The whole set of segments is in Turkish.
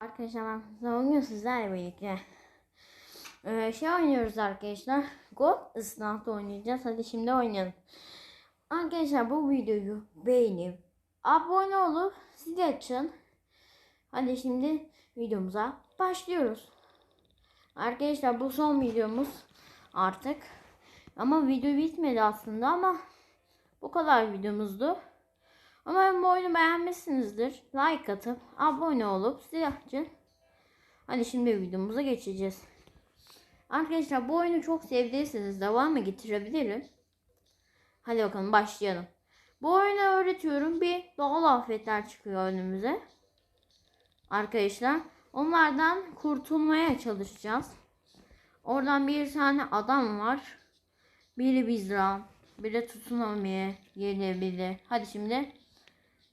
Arkadaşlar ben bugün sizlerle birlikte ee, şey oynuyoruz arkadaşlar. Go ıslahta oynayacağız. Hadi şimdi oynayalım. Arkadaşlar bu videoyu beğenip abone olup zil açın. Hadi şimdi videomuza başlıyoruz. Arkadaşlar bu son videomuz artık. Ama video bitmedi aslında ama bu kadar videomuzdu. Umarım bu oyunu beğenmişsinizdir. Like atıp abone olup zil açın. Hadi şimdi videomuza geçeceğiz. Arkadaşlar bu oyunu çok sevdiyseniz devamı getirebilirim. Hadi bakalım başlayalım. Bu oyunu öğretiyorum. Bir doğal afetler çıkıyor önümüze. Arkadaşlar onlardan kurtulmaya çalışacağız. Oradan bir tane adam var. Biri bizra, biri tsunami'ye gelebilir. Hadi şimdi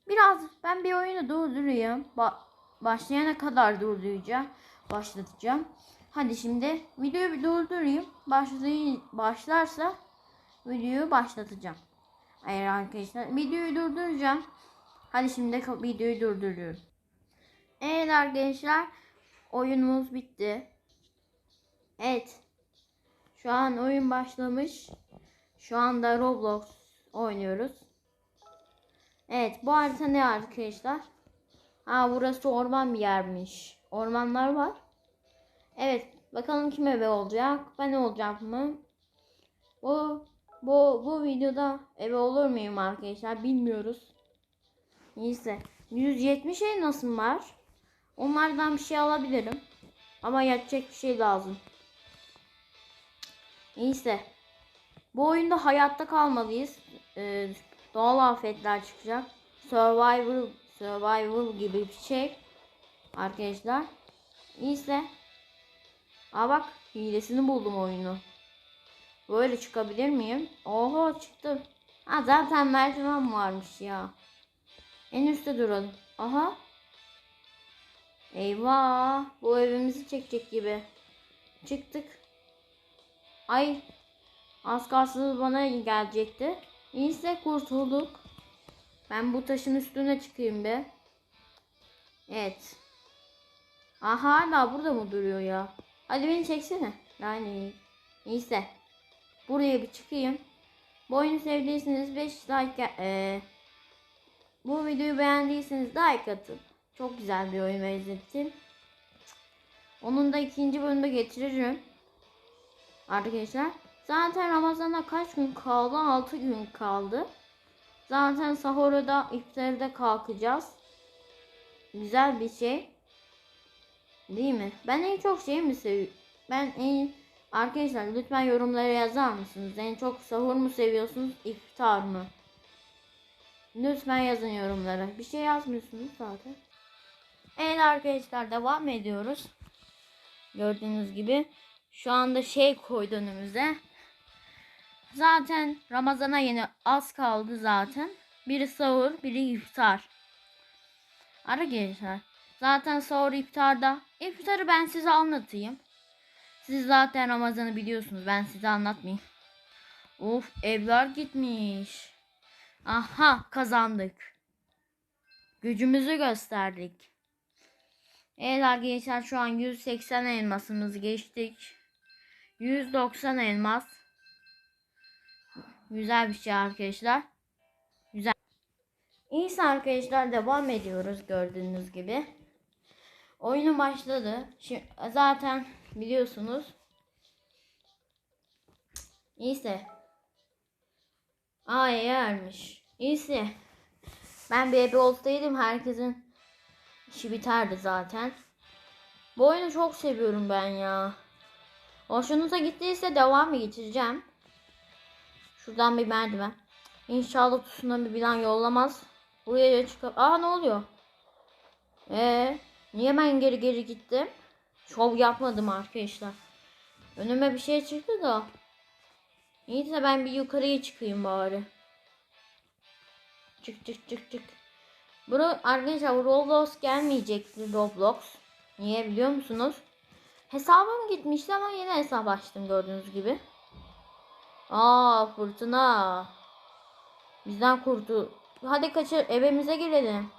biraz ben bir oyunu durdurayım. Ba- başlayana kadar durduracağım. Başlatacağım. Hadi şimdi videoyu bir durdurayım. Başlay başlarsa videoyu başlatacağım. Hayır arkadaşlar videoyu durduracağım. Hadi şimdi videoyu durduruyorum. Evet arkadaşlar oyunumuz bitti. Evet. Şu an oyun başlamış. Şu anda Roblox oynuyoruz. Evet bu harita ne arkadaşlar? Ha burası orman bir yermiş. Ormanlar var. Evet bakalım kim ebe olacak? Ben olacak mı? Bu bu bu videoda ebe olur muyum arkadaşlar bilmiyoruz. Neyse 170 nasıl var? Onlardan bir şey alabilirim. Ama yapacak bir şey lazım. Neyse. Bu oyunda hayatta kalmalıyız. Ee, doğal afetler çıkacak. Survival, survival gibi bir şey. Arkadaşlar. Neyse. Aa bak hilesini buldum oyunu. Böyle çıkabilir miyim? Oho çıktım. Ha zaten merdiven varmış ya. En üstte duralım. Aha. Eyvah. Bu evimizi çekecek gibi. Çıktık. Ay. Az kalsın bana gelecekti. Neyse kurtulduk. Ben bu taşın üstüne çıkayım be. Evet. Aha hala burada mı duruyor ya? Hadi beni çeksene. Yani neyse. Buraya bir çıkayım. Bu oyunu sevdiyseniz 5 like e, bu videoyu beğendiyseniz like atın. Çok güzel bir oyun benzettim. Onun da ikinci bölümde getiririm. Arkadaşlar. Zaten Ramazan'a kaç gün kaldı? 6 gün kaldı. Zaten sahura da iftarı da kalkacağız. Güzel bir şey. Değil mi? Ben en çok şey mi seviyorum? Ben en Arkadaşlar lütfen yorumlara yazar mısınız? En çok sahur mu seviyorsunuz? iftar mı? Lütfen yazın yorumlara. Bir şey yazmıyorsunuz zaten. Evet arkadaşlar devam ediyoruz. Gördüğünüz gibi şu anda şey koydu önümüze. Zaten Ramazan'a yine az kaldı zaten. Biri sahur, biri iftar. Arkadaşlar zaten sahur iftarda. İftarı ben size anlatayım. Siz zaten Ramazan'ı biliyorsunuz. Ben size anlatmayayım. Of evler gitmiş. Aha kazandık. Gücümüzü gösterdik. Evet arkadaşlar şu an 180 elmasımızı geçtik. 190 elmas. Güzel bir şey arkadaşlar. Güzel. İyisi arkadaşlar devam ediyoruz gördüğünüz gibi. Oyunu başladı. Şimdi zaten biliyorsunuz. İyisi. Aa yermiş. İyisi. Ben ebe olsaydım herkesin işi biterdi zaten. Bu oyunu çok seviyorum ben ya. Hoşunuza gittiyse devamı getireceğim. Şuradan bir merdiven. İnşallah tsunami bir yollamaz. Buraya çıkıp... Aa ne oluyor? Ee, niye ben geri geri gittim? Şov yapmadım arkadaşlar. Önüme bir şey çıktı da. Neyse ben bir yukarıya çıkayım bari. Çık çık çık çık. Bro arkadaşlar Roblox gelmeyecekti Roblox. Niye biliyor musunuz? Hesabım gitmişti ama yine hesap açtım gördüğünüz gibi. Aa fırtına. Bizden kurtu. Hadi kaçır evimize girelim.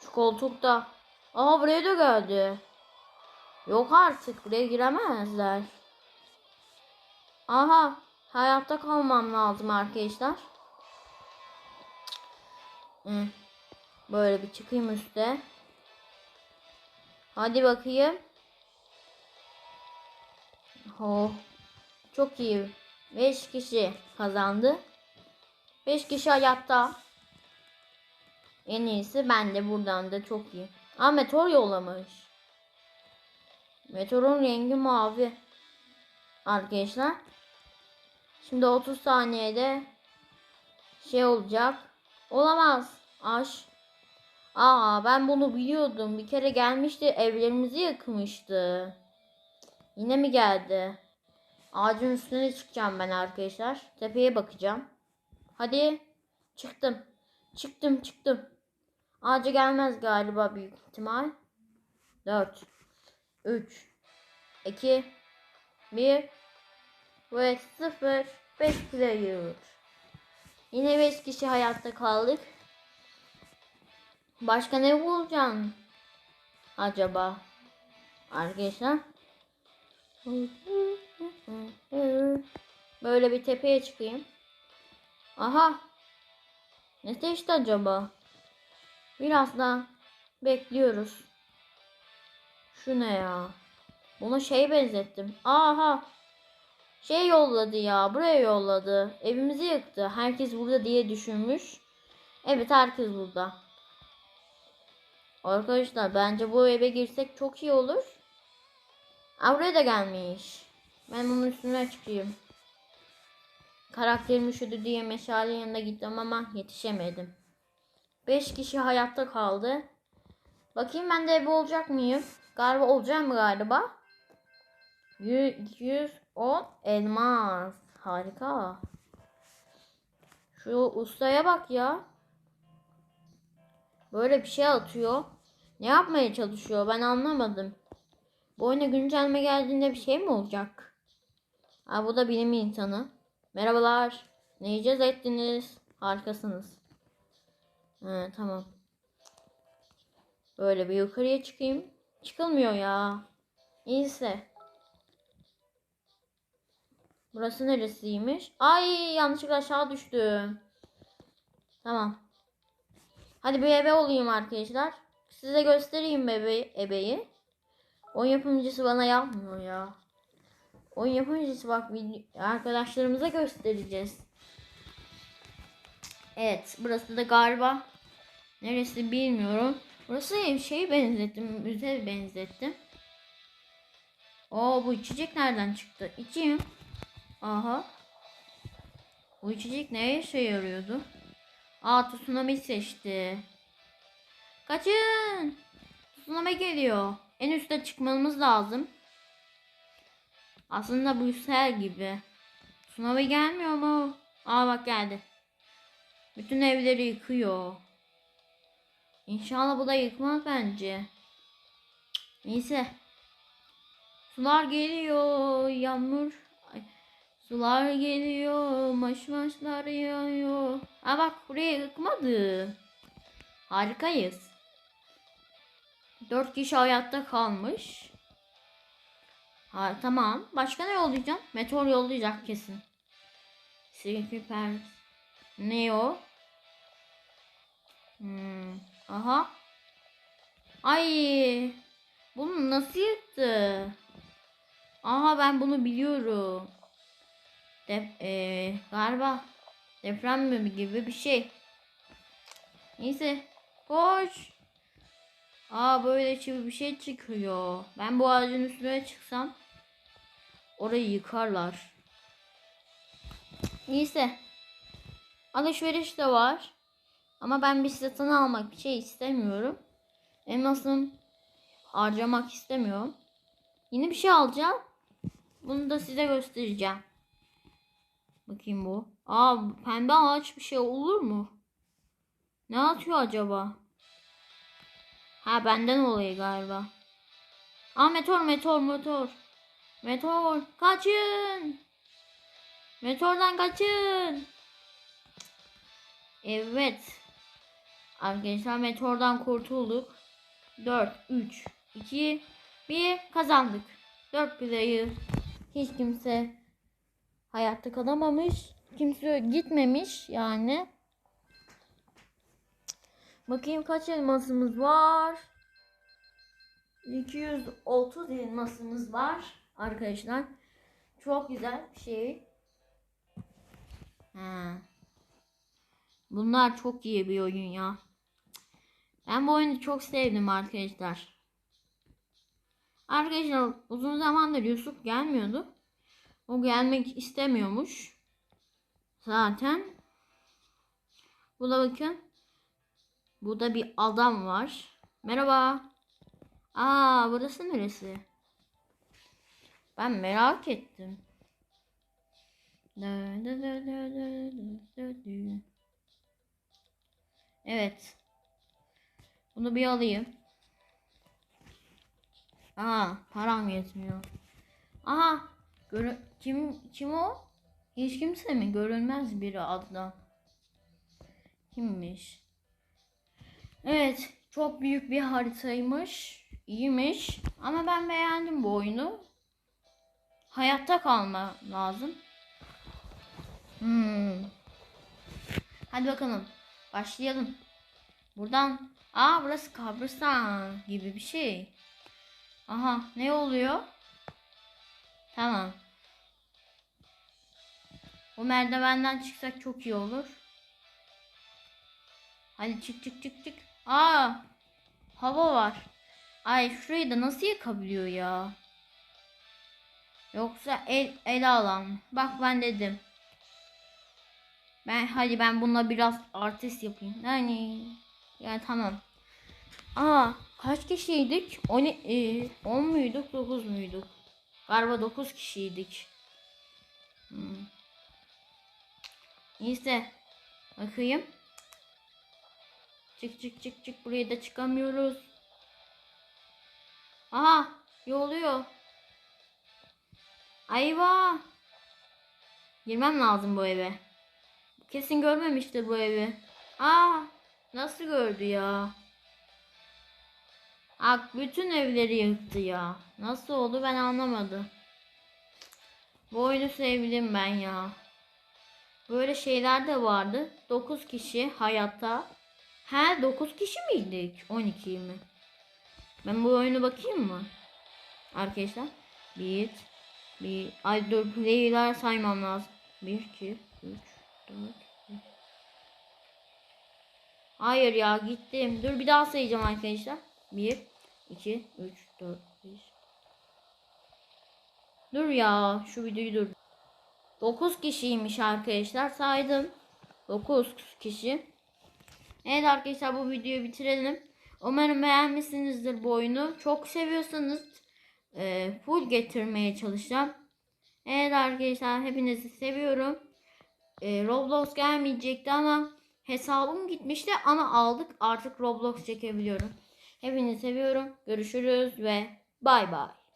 Şu koltukta. Aa buraya da geldi. Yok artık buraya giremezler. Aha hayatta kalmam lazım arkadaşlar. Böyle bir çıkayım üste. Hadi bakayım. Oh. Çok iyi. 5 kişi kazandı. 5 kişi hayatta. En iyisi ben de buradan da çok iyi. Aa meteor yollamış. Meteorun rengi mavi. Arkadaşlar. Şimdi 30 saniyede şey olacak. Olamaz. Aş. Aa ben bunu biliyordum. Bir kere gelmişti evlerimizi yakmıştı. Yine mi geldi? Ağacın üstüne çıkacağım ben arkadaşlar. Tepeye bakacağım. Hadi. Çıktım. Çıktım çıktım. Ağaca gelmez galiba büyük ihtimal. 4 3 2 1 ve 0 5 player. Yine 5 kişi hayatta kaldık. Başka ne bulacaksın? Acaba? Arkadaşlar. Böyle bir tepeye çıkayım. Aha. Ne seçti acaba? Biraz daha bekliyoruz. Şu ne ya? Bunu şey benzettim. Aha. Şey yolladı ya. Buraya yolladı. Evimizi yıktı. Herkes burada diye düşünmüş. Evet herkes burada. Arkadaşlar bence bu eve girsek çok iyi olur. Aa, buraya da gelmiş. Ben bunun üstüne çıkayım. Karakterim üşüdü diye meşalenin yanına gittim ama yetişemedim. 5 kişi hayatta kaldı. Bakayım ben de ebe olacak mıyım? Galiba olacağım galiba? 110 elmas. Harika. Şu ustaya bak ya. Böyle bir şey atıyor. Ne yapmaya çalışıyor ben anlamadım. Bu oyuna güncelleme geldiğinde bir şey mi olacak? Ha, bu da bilim insanı. Merhabalar. Ne icat ettiniz? Harikasınız. Ha, tamam. Böyle bir yukarıya çıkayım. Çıkılmıyor ya. İyisi. Burası neresiymiş? Ay yanlışlıkla aşağı düştüm. Tamam. Hadi bir ebe olayım arkadaşlar. Size göstereyim bebe ebeyi. Oyun yapımcısı bana yapmıyor ya. Oyun yapımcısı bak arkadaşlarımıza göstereceğiz. Evet burası da galiba neresi bilmiyorum. Burası şey benzettim müze benzettim. Oo bu içecek nereden çıktı? İçeyim. Aha. Bu içecek neye işe yarıyordu? Aa tsunami seçti. Kaçın. Tsunami geliyor. En üste çıkmamız lazım. Aslında bu sel gibi. Tsunami gelmiyor mu? Aa bak geldi. Bütün evleri yıkıyor. İnşallah bu da yıkmaz bence. Neyse. Sular geliyor. Yağmur. Ay. Sular geliyor. Maş maşlar yağıyor. Aa bak buraya yıkmadı. Harikayız. Dört kişi hayatta kalmış. Ha, tamam. Başka ne yollayacağım? Meteor yollayacak kesin. Paris. Ne o? Hmm. Aha. Ay. Bunu nasıl yıktı? Aha ben bunu biliyorum. Dep ee, galiba deprem mi gibi bir şey. Neyse. Koş. Aa böyle çivi bir şey çıkıyor. Ben bu ağacın üstüne çıksam orayı yıkarlar. Neyse. Alışveriş de var. Ama ben bir satın almak bir şey istemiyorum. Elmasım harcamak istemiyorum. Yeni bir şey alacağım. Bunu da size göstereceğim. Bakayım bu. Aa pembe ağaç bir şey olur mu? Ne atıyor acaba? Ha benden olayı galiba. Aa meteor meteor meteor. Meteor kaçın. Meteordan kaçın. Evet. Arkadaşlar meteordan kurtulduk. 4, 3, 2, 1 kazandık. 4 player. Hiç kimse hayatta kalamamış. Kimse gitmemiş yani. Bakayım kaç elmasımız var. 230 elmasımız var arkadaşlar. Çok güzel bir şey. Ha. Bunlar çok iyi bir oyun ya. Ben bu oyunu çok sevdim arkadaşlar. Arkadaşlar uzun zamandır Yusuf gelmiyordu. O gelmek istemiyormuş. Zaten. Bu da bakın. Burada bir adam var. Merhaba. Aa burası neresi? Ben merak ettim. Evet. Bunu bir alayım. Aa param yetmiyor. Aha görü kim kim o? Hiç kimse mi? Görünmez biri addan. Kimmiş? Evet, çok büyük bir haritaymış. İyiymiş. Ama ben beğendim bu oyunu. Hayatta kalma lazım. Hmm. Hadi bakalım. Başlayalım. Buradan. Aa burası kabristan gibi bir şey. Aha ne oluyor? Tamam. Bu merdivenden çıksak çok iyi olur. Hadi çık çık çık çık. Aa hava var. Ay şurayı da nasıl yakabiliyor ya? Yoksa el ele alan. Bak ben dedim. Ben hadi ben bununla biraz artist yapayım. Yani yani tamam. Aa kaç kişiydik? 10 e, 10 muyduk 9 muyduk? Galiba 9 kişiydik. Hmm. Neyse. Bakayım. Çık çık çık çık buraya da çıkamıyoruz. Aha yoluyor. Ayva. Girmem lazım bu eve. Kesin görmemiştir bu evi. Aa nasıl gördü ya? Ak bütün evleri yıktı ya. Nasıl oldu ben anlamadım. Bu oyunu sevdim ben ya. Böyle şeyler de vardı. 9 kişi hayatta. He 9 kişi miydik? 12 mi? Ben bu oyunu bakayım mı? Arkadaşlar. 1 bir ay dur player'lar saymam lazım. 1 2 3 4 5 Hayır ya gittim. Dur bir daha sayacağım arkadaşlar. 1 2 3 4 5 Dur ya şu videoyu dur. 9 kişiymiş arkadaşlar saydım. 9 kişi. Evet arkadaşlar bu videoyu bitirelim. Umarım beğenmişsinizdir bu oyunu. Çok seviyorsanız e, full getirmeye çalışacağım. Evet arkadaşlar hepinizi seviyorum. E, Roblox gelmeyecekti ama hesabım gitmişti ama aldık artık Roblox çekebiliyorum. Hepinizi seviyorum. Görüşürüz ve bay bay.